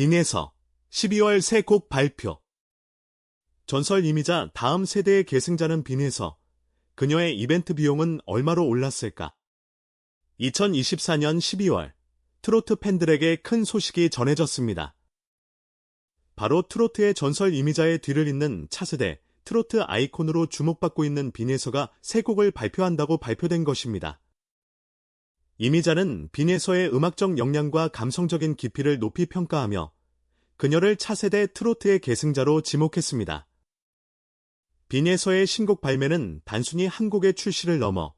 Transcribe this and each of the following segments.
빈에서 12월 새 곡 발표. 전설 이미자 다음 세대의 계승자는 빈에서 그녀의 이벤트 비용은 얼마로 올랐을까? 2024년 12월 트로트 팬들에게 큰 소식이 전해졌습니다. 바로 트로트의 전설 이미자의 뒤를 잇는 차세대 트로트 아이콘으로 주목받고 있는 빈에서가 새 곡을 발표한다고 발표된 것입니다. 이미자는 빈에서의 음악적 역량과 감성적인 깊이를 높이 평가하며 그녀를 차세대 트로트의 계승자로 지목했습니다. 빈에서의 신곡 발매는 단순히 한 곡의 출시를 넘어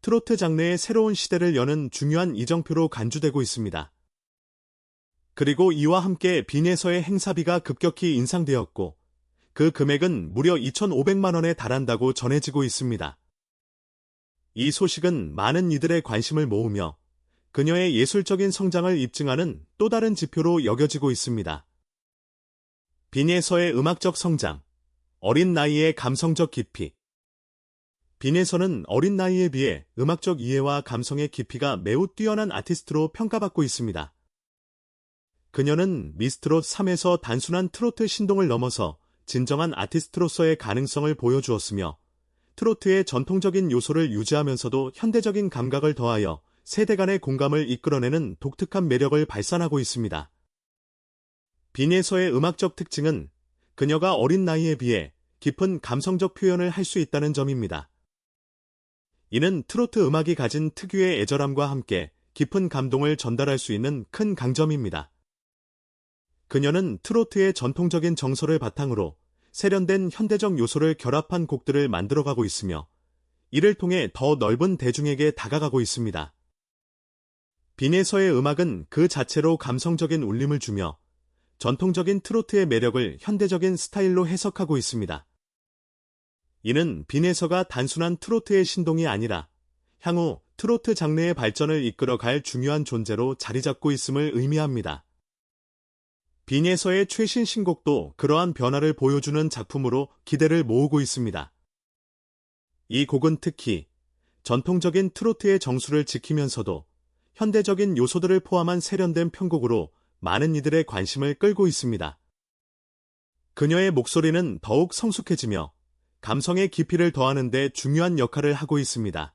트로트 장르의 새로운 시대를 여는 중요한 이정표로 간주되고 있습니다. 그리고 이와 함께 빈에서의 행사비가 급격히 인상되었고 그 금액은 무려 2,500만 원에 달한다고 전해지고 있습니다. 이 소식은 많은 이들의 관심을 모으며 그녀의 예술적인 성장을 입증하는 또 다른 지표로 여겨지고 있습니다. 빈에서의 음악적 성장, 어린 나이의 감성적 깊이. 빈에서는 어린 나이에 비해 음악적 이해와 감성의 깊이가 매우 뛰어난 아티스트로 평가받고 있습니다. 그녀는 미스트롯 3에서 단순한 트로트 신동을 넘어서 진정한 아티스트로서의 가능성을 보여주었으며 트로트의 전통적인 요소를 유지하면서도 현대적인 감각을 더하여 세대 간의 공감을 이끌어내는 독특한 매력을 발산하고 있습니다. 빈에서의 음악적 특징은 그녀가 어린 나이에 비해 깊은 감성적 표현을 할 수 있다는 점입니다. 이는 트로트 음악이 가진 특유의 애절함과 함께 깊은 감동을 전달할 수 있는 큰 강점입니다. 그녀는 트로트의 전통적인 정서를 바탕으로 세련된 현대적 요소를 결합한 곡들을 만들어가고 있으며 이를 통해 더 넓은 대중에게 다가가고 있습니다. 빈에서의 음악은 그 자체로 감성적인 울림을 주며 전통적인 트로트의 매력을 현대적인 스타일로 해석하고 있습니다. 이는 빈에서가 단순한 트로트의 신동이 아니라 향후 트로트 장르의 발전을 이끌어갈 중요한 존재로 자리 잡고 있음을 의미합니다. 빈에서의 최신 신곡도 그러한 변화를 보여주는 작품으로 기대를 모으고 있습니다. 이 곡은 특히 전통적인 트로트의 정수를 지키면서도 현대적인 요소들을 포함한 세련된 편곡으로 많은 이들의 관심을 끌고 있습니다. 그녀의 목소리는 더욱 성숙해지며 감성의 깊이를 더하는 데 중요한 역할을 하고 있습니다.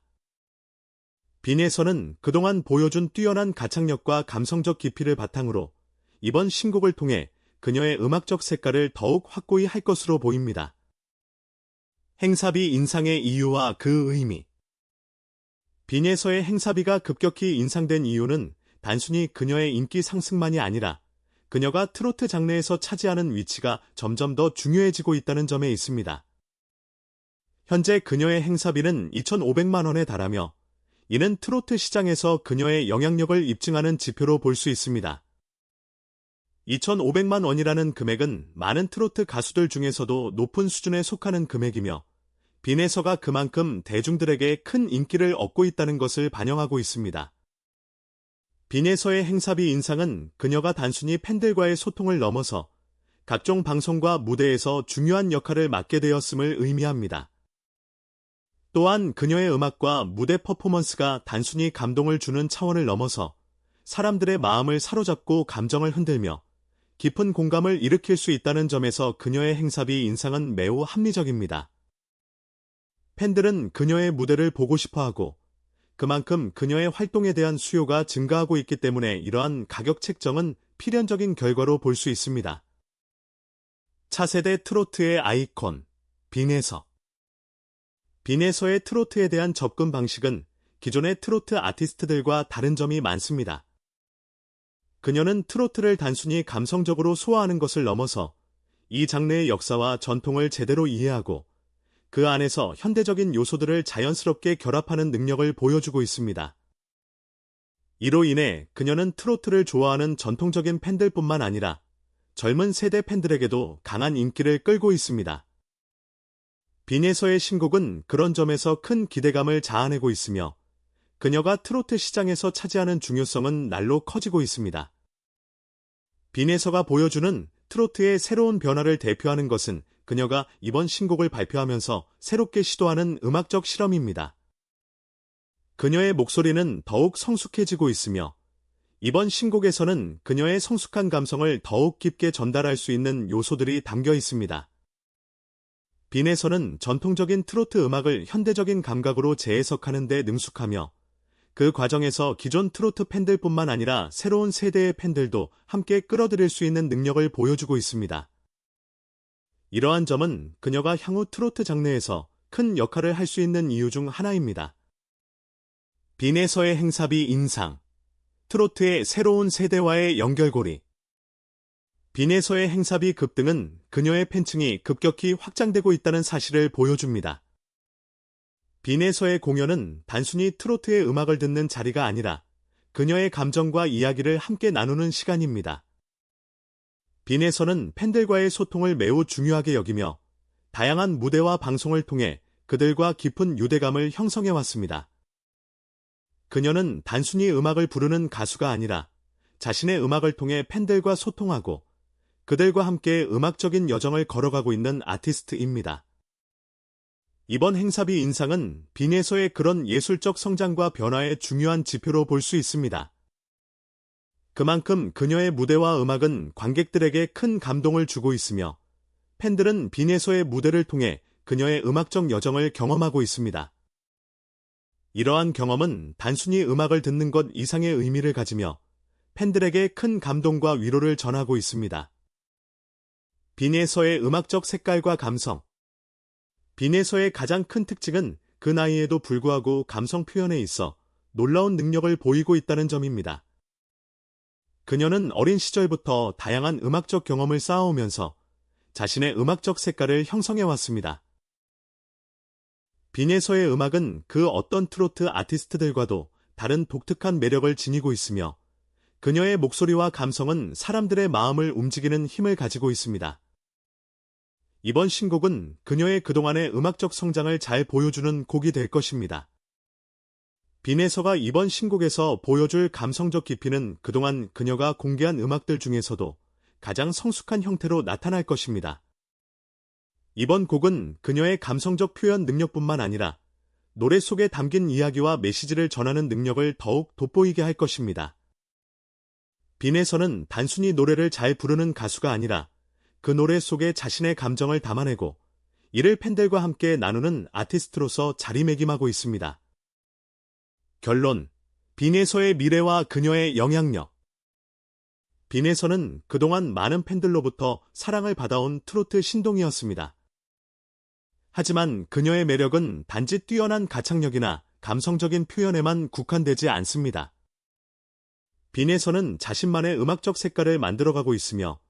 빈에서는 그동안 보여준 뛰어난 가창력과 감성적 깊이를 바탕으로 이번 신곡을 통해 그녀의 음악적 색깔을 더욱 확고히 할 것으로 보입니다. 행사비 인상의 이유와 그 의미 빈에서의 행사비가 급격히 인상된 이유는 단순히 그녀의 인기 상승만이 아니라 그녀가 트로트 장르에서 차지하는 위치가 점점 더 중요해지고 있다는 점에 있습니다. 현재 그녀의 행사비는 2,500만 원에 달하며 이는 트로트 시장에서 그녀의 영향력을 입증하는 지표로 볼 수 있습니다. 2,500만 원이라는 금액은 많은 트로트 가수들 중에서도 높은 수준에 속하는 금액이며 빈에서가 그만큼 대중들에게 큰 인기를 얻고 있다는 것을 반영하고 있습니다. 빈에서의 행사비 인상은 그녀가 단순히 팬들과의 소통을 넘어서 각종 방송과 무대에서 중요한 역할을 맡게 되었음을 의미합니다. 또한 그녀의 음악과 무대 퍼포먼스가 단순히 감동을 주는 차원을 넘어서 사람들의 마음을 사로잡고 감정을 흔들며 깊은 공감을 일으킬 수 있다는 점에서 그녀의 행사비 인상은 매우 합리적입니다. 팬들은 그녀의 무대를 보고 싶어 하고 그만큼 그녀의 활동에 대한 수요가 증가하고 있기 때문에 이러한 가격 책정은 필연적인 결과로 볼 수 있습니다. 차세대 트로트의 아이콘, 빈에서. 빈에서의 트로트에 대한 접근 방식은 기존의 트로트 아티스트들과 다른 점이 많습니다. 그녀는 트로트를 단순히 감성적으로 소화하는 것을 넘어서 이 장르의 역사와 전통을 제대로 이해하고 그 안에서 현대적인 요소들을 자연스럽게 결합하는 능력을 보여주고 있습니다. 이로 인해 그녀는 트로트를 좋아하는 전통적인 팬들뿐만 아니라 젊은 세대 팬들에게도 강한 인기를 끌고 있습니다. 빈에서의 신곡은 그런 점에서 큰 기대감을 자아내고 있으며 그녀가 트로트 시장에서 차지하는 중요성은 날로 커지고 있습니다. 빈에서가 보여주는 트로트의 새로운 변화를 대표하는 것은 그녀가 이번 신곡을 발표하면서 새롭게 시도하는 음악적 실험입니다. 그녀의 목소리는 더욱 성숙해지고 있으며 이번 신곡에서는 그녀의 성숙한 감성을 더욱 깊게 전달할 수 있는 요소들이 담겨 있습니다. 빈에서는 전통적인 트로트 음악을 현대적인 감각으로 재해석하는 데 능숙하며 그 과정에서 기존 트로트 팬들뿐만 아니라 새로운 세대의 팬들도 함께 끌어들일 수 있는 능력을 보여주고 있습니다. 이러한 점은 그녀가 향후 트로트 장르에서 큰 역할을 할 수 있는 이유 중 하나입니다. 빈에서의 행사비 인상, 트로트의 새로운 세대와의 연결고리, 빈에서의 행사비 급등은 그녀의 팬층이 급격히 확장되고 있다는 사실을 보여줍니다. 빈에서의 공연은 단순히 트로트의 음악을 듣는 자리가 아니라 그녀의 감정과 이야기를 함께 나누는 시간입니다. 빈에서는 팬들과의 소통을 매우 중요하게 여기며 다양한 무대와 방송을 통해 그들과 깊은 유대감을 형성해 왔습니다. 그녀는 단순히 음악을 부르는 가수가 아니라 자신의 음악을 통해 팬들과 소통하고 그들과 함께 음악적인 여정을 걸어가고 있는 아티스트입니다. 이번 행사비 인상은 빈에서의 그런 예술적 성장과 변화의 중요한 지표로 볼 수 있습니다. 그만큼 그녀의 무대와 음악은 관객들에게 큰 감동을 주고 있으며 팬들은 빈에서의 무대를 통해 그녀의 음악적 여정을 경험하고 있습니다. 이러한 경험은 단순히 음악을 듣는 것 이상의 의미를 가지며 팬들에게 큰 감동과 위로를 전하고 있습니다. 빈에서의 음악적 색깔과 감성 빈에서의 가장 큰 특징은 그 나이에도 불구하고 감성 표현에 있어 놀라운 능력을 보이고 있다는 점입니다. 그녀는 어린 시절부터 다양한 음악적 경험을 쌓아오면서 자신의 음악적 색깔을 형성해왔습니다. 빈에서의 음악은 그 어떤 트로트 아티스트들과도 다른 독특한 매력을 지니고 있으며 그녀의 목소리와 감성은 사람들의 마음을 움직이는 힘을 가지고 있습니다. 이번 신곡은 그녀의 그동안의 음악적 성장을 잘 보여주는 곡이 될 것입니다. 빈에서가 이번 신곡에서 보여줄 감성적 깊이는 그동안 그녀가 공개한 음악들 중에서도 가장 성숙한 형태로 나타날 것입니다. 이번 곡은 그녀의 감성적 표현 능력뿐만 아니라 노래 속에 담긴 이야기와 메시지를 전하는 능력을 더욱 돋보이게 할 것입니다. 빈에서는 단순히 노래를 잘 부르는 가수가 아니라 그 노래 속에 자신의 감정을 담아내고 이를 팬들과 함께 나누는 아티스트로서 자리매김하고 있습니다. 결론 빈에서의 미래와 그녀의 영향력 빈에서는 그동안 많은 팬들로부터 사랑을 받아온 트로트 신동이었습니다. 하지만 그녀의 매력은 단지 뛰어난 가창력이나 감성적인 표현에만 국한되지 않습니다. 빈에서는 자신만의 음악적 색깔을 만들어가고 있으며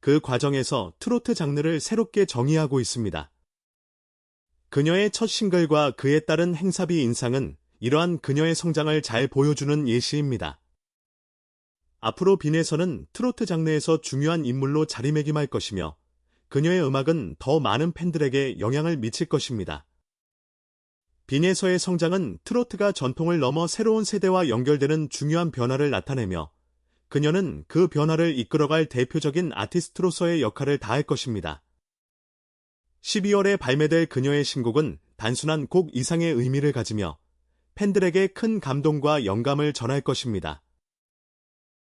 그 과정에서 트로트 장르를 새롭게 정의하고 있습니다. 그녀의 첫 싱글과 그에 따른 행사비 인상은 이러한 그녀의 성장을 잘 보여주는 예시입니다. 앞으로 빈에서는 트로트 장르에서 중요한 인물로 자리매김할 것이며 그녀의 음악은 더 많은 팬들에게 영향을 미칠 것입니다. 빈에서의 성장은 트로트가 전통을 넘어 새로운 세대와 연결되는 중요한 변화를 나타내며 그녀는 그 변화를 이끌어갈 대표적인 아티스트로서의 역할을 다할 것입니다. 12월에 발매될 그녀의 신곡은 단순한 곡 이상의 의미를 가지며 팬들에게 큰 감동과 영감을 전할 것입니다.